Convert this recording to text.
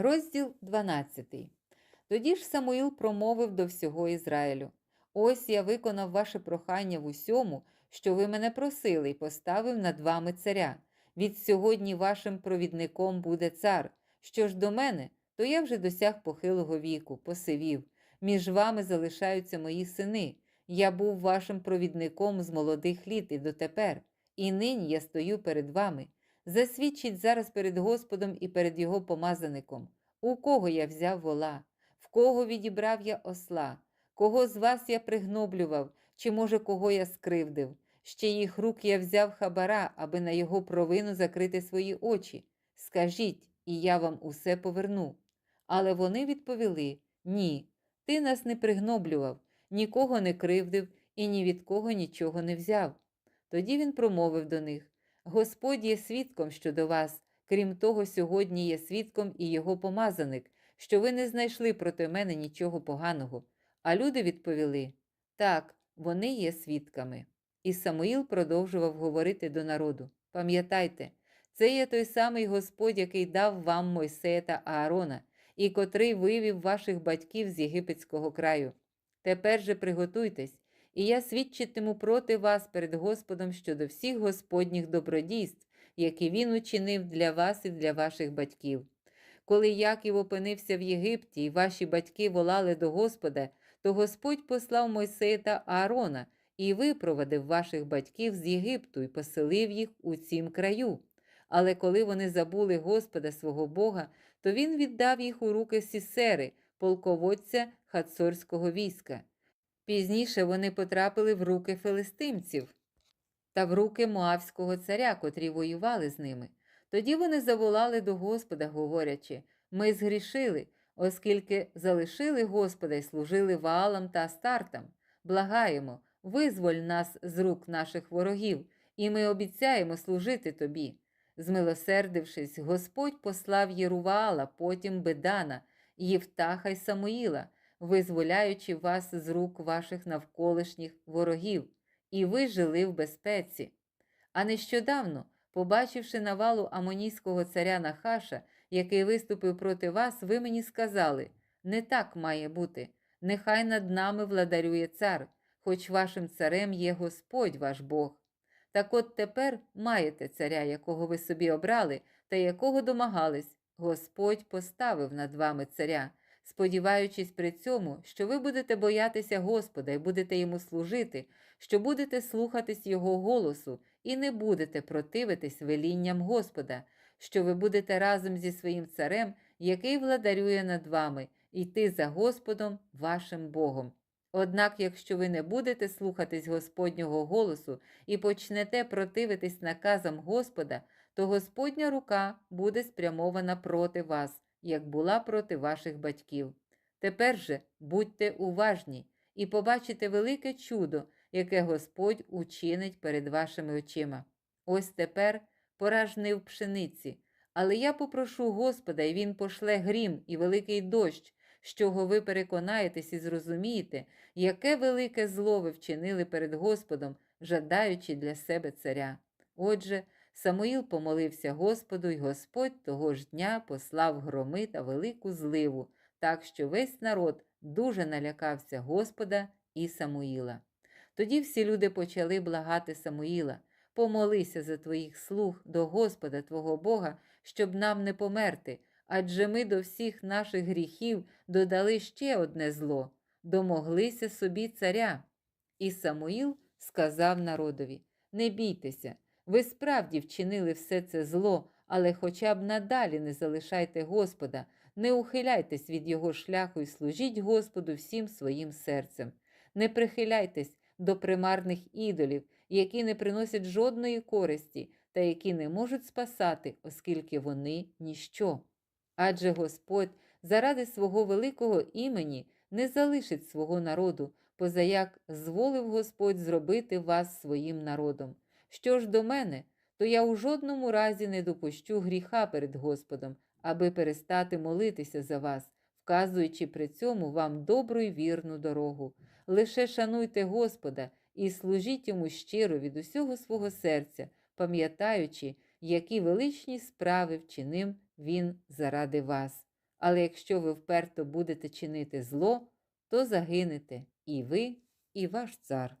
Розділ 12. Тоді ж Самуїл промовив до всього Ізраїлю: Ось я виконав ваше прохання в усьому, що ви мене просили, і поставив над вами царя. Від сьогодні вашим провідником буде цар. Що ж до мене, то я вже досяг похилого віку, посивів. Між вами залишаються мої сини. Я був вашим провідником з молодих літ і дотепер, і нині я стою перед вами. Засвідчіть зараз перед Господом і перед його помазаником, у кого я взяв вола, в кого відібрав я осла, кого з вас я пригноблював, чи, може, кого я скривдив. Ще їх рук я взяв хабара, аби на його провину закрити свої очі. Скажіть, і я вам усе поверну. Але вони відповіли: Ні, ти нас не пригноблював, нікого не кривдив і ні від кого нічого не взяв. Тоді він промовив до них: Господь є свідком щодо вас, крім того, сьогодні є свідком і його помазаник, що ви не знайшли проти мене нічого поганого. А люди відповіли: Так, вони є свідками. І Самуїл продовжував говорити до народу: Пам'ятайте, це є той самий Господь, який дав вам Мойсея та Аарона, і котрий вивів ваших батьків з єгипетського краю. Тепер же приготуйтесь, і я свідчитиму проти вас перед Господом щодо всіх Господніх добродійств, які він учинив для вас і для ваших батьків. Коли Яків опинився в Єгипті, і ваші батьки волали до Господа, то Господь послав Мойсея та Аарона і випровадив ваших батьків з Єгипту і поселив їх у цім краю. Але коли вони забули Господа свого Бога, то він віддав їх у руки Сісери, полководця хацорського війська. Пізніше вони потрапили в руки филистимців та в руки Моавського царя, котрі воювали з ними. Тоді вони заволали до Господа, говорячи: Ми згрішили, оскільки залишили Господа і служили Ваалам та Астартам. Благаємо, визволь нас з рук наших ворогів, і ми обіцяємо служити тобі. Змилосердившись, Господь послав Єруваала, потім Бедана, Євтаха й Самуїла, визволяючи вас з рук ваших навколишніх ворогів, і ви жили в безпеці. А нещодавно, побачивши навалу амонійського царя Нахаша, який виступив проти вас, ви мені сказали: не так має бути, нехай над нами владарює цар, хоч вашим царем є Господь ваш Бог. Так от тепер маєте царя, якого ви собі обрали, та якого домагались. Господь поставив над вами царя, сподіваючись при цьому, що ви будете боятися Господа і будете йому служити, що будете слухатись Його голосу і не будете противитись велінням Господа, що ви будете разом зі своїм царем, який владарює над вами, йти за Господом вашим Богом. Однак, якщо ви не будете слухатись Господнього голосу і почнете противитись наказам Господа, то Господня рука буде спрямована проти вас, як була проти ваших батьків. Тепер же будьте уважні і побачите велике чудо, яке Господь учинить перед вашими очима. Ось тепер пора жнив пшениці, але я попрошу Господа, і Він пошле грім і великий дощ, з чого ви переконаєтесь і зрозумієте, яке велике зло ви вчинили перед Господом, жадаючи для себе царя. Отже, Самуїл помолився Господу, і Господь того ж дня послав громи та велику зливу, так що весь народ дуже налякався Господа і Самуїла. Тоді всі люди почали благати Самуїла. Помолися за твоїх слуг до Господа Твого Бога, щоб нам не померти, адже ми до всіх наших гріхів додали ще одне зло домоглися собі царя. І Самуїл сказав народові: Не бійтеся, ви справді вчинили все це зло, але хоча б надалі не залишайте Господа, не ухиляйтесь від Його шляху і служіть Господу всім своїм серцем. Не прихиляйтесь до примарних ідолів, які не приносять жодної користі та які не можуть спасати, оскільки вони ніщо. Адже Господь заради свого великого імені не залишить свого народу, позаяк зволив Господь зробити вас своїм народом. Що ж до мене, то я у жодному разі не допущу гріха перед Господом, аби перестати молитися за вас, вказуючи при цьому вам добру й вірну дорогу. Лише шануйте Господа і служіть йому щиро від усього свого серця, пам'ятаючи, які величні справи вчинив Він заради вас. Але якщо ви вперто будете чинити зло, то загинете і ви, і ваш цар.